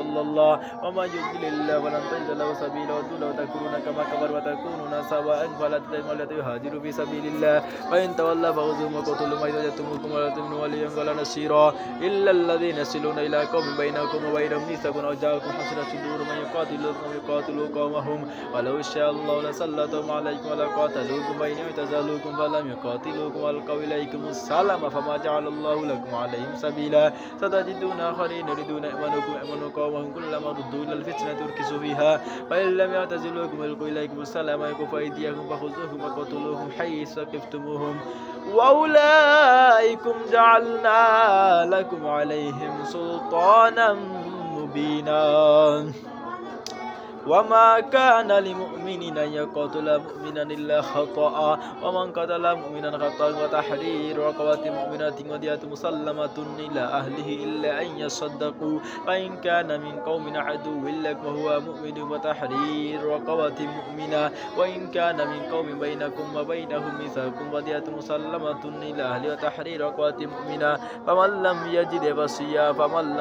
أضل الله. ومن يضلل الله فلن تجد له سبيلا ودوا تكفرون كما كفر وتكونون سواء فلا تتبعوا الذي يهاجر في سبيل الله. فإن تولوا فخذوهم وقتلوا ما إذا جئتموكم ولا تؤمنوا وليا ولا نصيرا. إلا الذين يصلون إلى قوم بينكم وبينهم ميثاق أو جاءكم حسرت صدور من يقاتلكم يقاتلوا قومهم. ولو شاء الله لسلطهم عليكم ولقاتلوكم بين اعتزلوكم فلم يقاتلوكم والقوا إليكم السلام فما جعل الله لكم عليهم سبيلا. ستجدون آخرين يريدون يأمنكم يأمنوا قومهم كلما ردوا إلى الفتنة اركسوا فيها. فإن لم يعتزلوكم يلقوا إليكم السلام يكفوا أيديكم فخذوهم وقتلوهم حيث ثقفتموهم وأولئكم جعلنا لكم عليهم سلطانا مبينا. وما كان لمؤمن أن يقتل مؤمنا إلا خطأ ومن قتل مؤمنا خطأ وتحرير رقبة مؤمنة ودية مسلمة إلى أهله إلا أن يصدقوا فإن كان من قوم عدو لك وهو مؤمن وتحرير رقبة مؤمنة وإن كان من قوم بينكم وبينهم ميثاق ودية مسلمة إلى أهله وتحرير رقبة مؤمنة فمن لم يجد فصيام فمن لم